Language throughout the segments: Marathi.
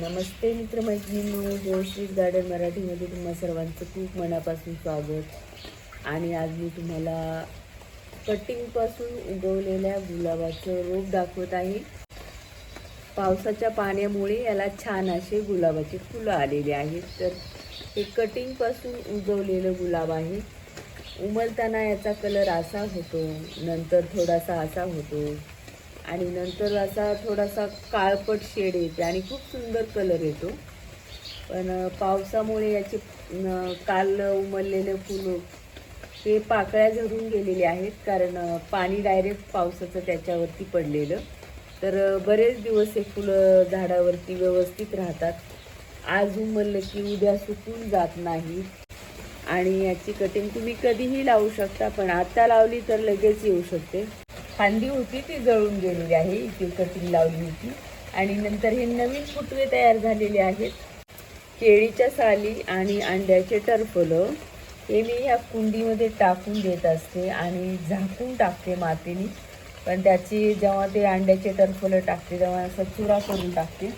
नमस्ते मित्रमैत्रिणींनो जोश्री गार्डन मराठीमध्ये तुम्हा सर्वांचं खूप मनापासून स्वागत. आणि आज मी तुम्हाला कटिंगपासून उगवलेल्या गुलाबाचं रोप दाखवत आहे. पावसाच्या पाण्यामुळे याला छान असे गुलाबाचे फुलं आलेले आहेत. तर हे कटिंगपासून उगवलेलं गुलाब आहे. उमलताना याचा कलर असा होतो नंतर थोडासा असा होतो. आणि नंतर असा थोडासा काळपट शेड येते आणि खूप सुंदर कलर येतो. पण पावसामुळे याचे काल उमललेले फुलं हे पाकळ्या झरून गेलेले आहेत कारण पाणी डायरेक्ट पावसाचं त्याच्यावरती पडलेलं. तर बरेच दिवस हे फुलं झाडावरती व्यवस्थित राहतात. आज उमललं की उद्या सुकून जात नाही. आणि याची कटिंग तुम्ही कधीही लावू शकता पण आता लावली तर लगेच येऊ शकते. फांदी होती ती जळून गेलेली आहे. इथे कटिंग लावली होती. आणि नंतर हे नवीन फुटवे तयार झालेले आहेत. केळीच्या साली आणि अंड्याचे टरफलं. हे मी ह्या कुंडीमध्ये टाकून देत असते आणि झाकून टाकते मातीने. पण त्याची जेव्हा ते अंड्याचे टरफलं टाकते तेव्हा असं चुरा करून टाकते.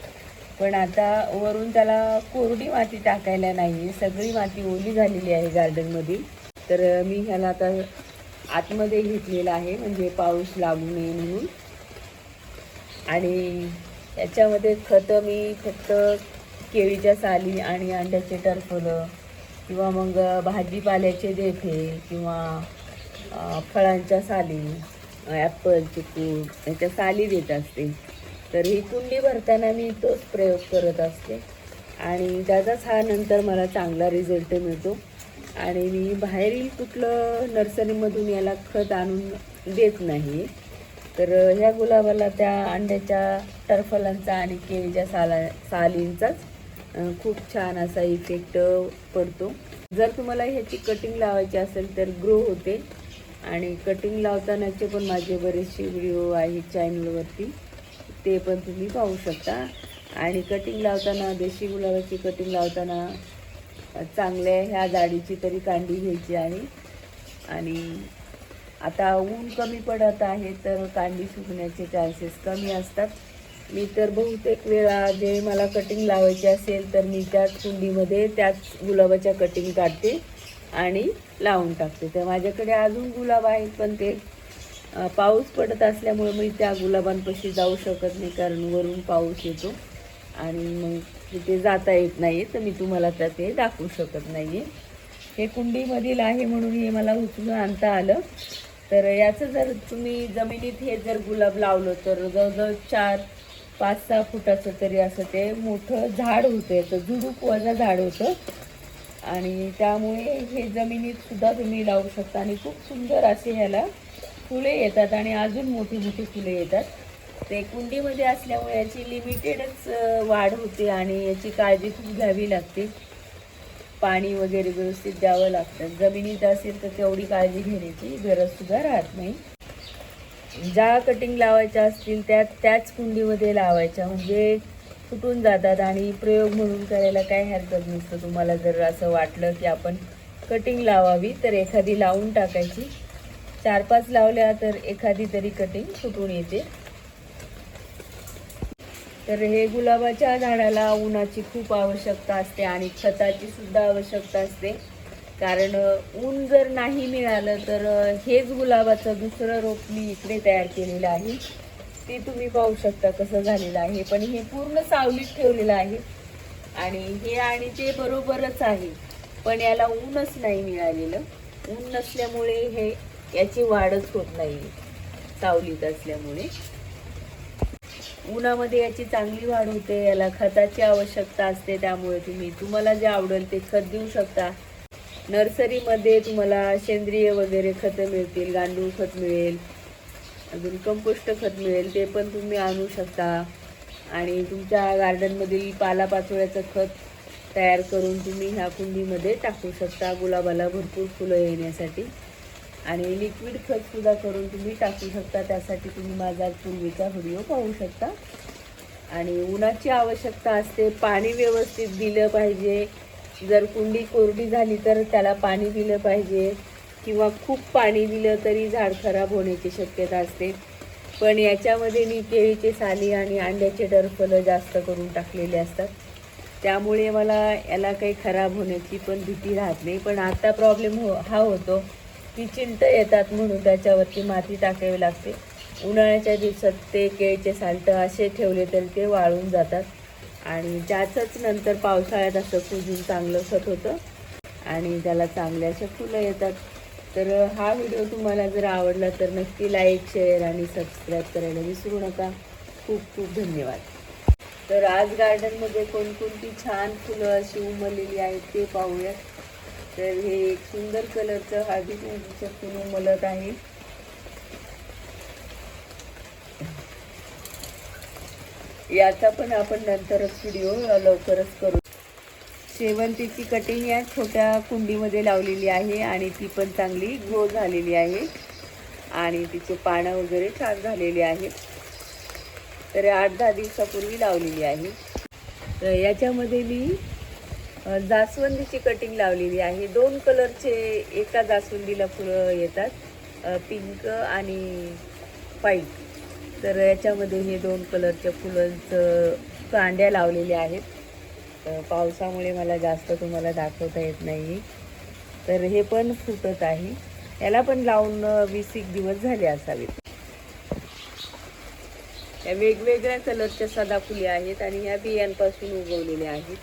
पण आता वरून त्याला कोरडी माती टाकायला नाही सगळी माती ओली झालेली आहे गार्डनमध्ये तर मी ह्याला आता आतमध्ये घेतलेला आहे म्हणजे पाऊस लागू नये म्हणून. आणि याच्यामध्ये खतं मी फक्त केळीच्या साली आणि अंड्याचे टरफलं किंवा मग भाजीपाल्याचे देठे किंवा फळांच्या साली ॲपल चिकू याच्या साली देत असते. तर ही कुंडी भरताना मी तोच प्रयोग करत असते. आणि त्याचाच हा नंतर मला चांगला रिझल्ट मिळतो. आणि मी बाहेरील कुठलं नर्सरीमधून याला खत आणून देत नाही. तर ह्या गुलाबाला त्या अंड्याच्या टरफलांचा आणि केळीच्या साला सालींचाच खूप छान असा इफेक्ट पडतो. जर तुम्हाला ह्याची कटिंग लावायची असेल तर ग्रो होते. आणि कटिंग लावतानाचे पण माझे बरेचसे व्हिडिओ आहेत चॅनलवरती ते पण तुम्ही पाहू शकता. आणि कटिंग लावताना देशी गुलाबाची कटिंग लावताना चांगल्या ह्या जाडीची तरी कांडी घ्यायची आहे. आणि आता ऊन कमी पडत आहे तर कांडी सुकण्याचे चान्सेस कमी असतात. मी तर बहुतेक वेळा जे मला कटिंग लावायची असेल तर मी त्याच कुंडीमध्ये त्याच गुलाबाच्या कटिंग काढते आणि लावून टाकते. तर माझ्याकडे अजून गुलाब आहेत पण ते पाऊस पडत असल्यामुळे मी त्या गुलाबांपाशी जाऊ शकत नाही कारण वरून पाऊस येतो. आणि मग तिथे जाता येत नाही तर मी तुम्हाला तर ते दाखवू शकत नाही हे कुंडीमधील आहे म्हणून हे मला उचलून आणता आलं. तर याचं जर तुम्ही जमिनीत हे जर गुलाब लावलं तर जवळजवळ चार पाच सहा फुटाचं तरी असं ते मोठं झाड होतं याचं झुडूप वजा झाड होतं. आणि त्यामुळे हे जमिनीत सुद्धा तुम्ही लावू शकता. आणि खूप सुंदर असे ह्याला फुले येतात आणि अजून मोठी मोठी फुले येतात. ते कुंडीमध्ये असल्यामुळे याची लिमिटेडच वाढ होते आणि याची काळजी खूप घ्यावी लागते. पाणी वगैरे व्यवस्थित द्यावं लागतं. जमिनीत असेल तर तेवढी काळजी घेण्याची गरज सुद्धा राहत नाही. ज्या कटिंग लावायच्या असतील त्या त्याच कुंडीमध्ये लावायच्या. म्हणजे फुटून जातात आणि प्रयोग म्हणून करायला काय हरकत नसतं. तुम्हाला जर असं वाटलं की आपण कटिंग लावावी तर एखादी लावून टाकायची. चार पाच लावल्या तर एखादी तरी कटिंग फुटून येते. तर हे गुलाबाच्या झाडाला उन्हाची खूप आवश्यकता असते आणि खताची सुद्धा आवश्यकता असते. कारण ऊन जर नाही मिळालं तर हेच गुलाबाचं दुसरं रोप मी इकडे तयार केलेलं आहे. ते तुम्ही पाहू शकता कसं झालेलं आहे. पण हे पूर्ण सावलीत ठेवलेलं आहे. आणि हे आणि ते बरोबरच आहे. पण याला ऊनच नाही मिळालेलं. ऊन नसल्यामुळे हे याची वाढच होत नाही. सावलीत असल्यामुळे. उन्हामध्ये याची चांगली वाढ होते याला खताची आवश्यकता असते त्यामुळे तुम्ही तुम्हाला जे आवडेल ते खत देऊ शकता. नर्सरीमध्ये तुम्हाला सेंद्रिय वगैरे खतं मिळतील गांडूळ खत मिळेल अजून कंपोस्ट खत मिळेल ते पण तुम्ही आणू शकता. आणि तुमच्या गार्डनमधील पालापाचोळ्याचं खत तयार करून तुम्ही ह्या कुंडीमध्ये टाकू शकता. गुलाबाला भरपूर फुलं येण्यासाठी. आणि लिक्विड खतसुद्धा करून तुम्ही टाकू शकता. त्यासाठी तुम्ही माझा पूर्वीचा व्हिडिओ पाहू शकता. आणि उन्हाची आवश्यकता असते पाणी व्यवस्थित दिलं पाहिजे. जर कुंडी कोरडी झाली तर त्याला पाणी दिलं पाहिजे. किंवा खूप पाणी दिलं तरी झाड खराब होण्याची शक्यता असते. पण याच्यामध्ये मी केळीचे साली आणि अंड्याचे डरफलं जास्त करून टाकलेले असतात. त्यामुळे मला याला काही खराब होण्याची पण भीती राहत नाही. पण आता प्रॉब्लेम हो हा होतो. ती चिंट येतात म्हणून त्याच्यावरती माती टाकावी लागते. उन्हाळ्याच्या दिवसात ते केळीचे साल्ट असे ठेवले तर ते वाळून जातात. आणि त्याचंच नंतर पावसाळ्यात असं कुजून चांगलं खत होतं आणि त्याला चांगले असे फुलं येतात. तर हा व्हिडिओ तुम्हाला जर आवडला तर नक्की लाईक शेअर आणि सबस्क्राईब करायला विसरू नका. खूप खूप धन्यवाद. तर आज गार्डनमध्ये कोणकोणती छान फुलं अशी उमललेली आहेत ते पाहूयात तर हे एक सुंदर कलरचं हळदी कुंकूचं फुल आहे. याचा पण आपण नंतरच व्हिडिओ लवकरच करू. शेवंतीची कटिंग या छोट्या कुंडीमध्ये लावलेली आहे आणि ती पण चांगली ग्रो झालेली आहे. आणि तिचे पानं वगैरे छान झालेली आहेत. तर आठ दहा दिवसापूर्वी लावलेली आहे. तर याच्यामध्ये मी जास्वंदीची कटिंग लावलेली आहे. दोन कलरचे एका जास्वंदीला फुलं येतात. पिंक आणि व्हाईट तर याच्यामध्ये हे दोन कलरच्या फुलांचं कांड्या लावलेल्या आहेत. पावसामुळे मला जास्त तुम्हाला दाखवता येत नाही तर हे पण फुटत आहे. याला पण लावून वीस एक दिवस झाले असावेत. या वेगवेगळ्या कलरच्या सदाफुली आहेत आणि ह्या बियांपासून उगवलेल्या आहेत.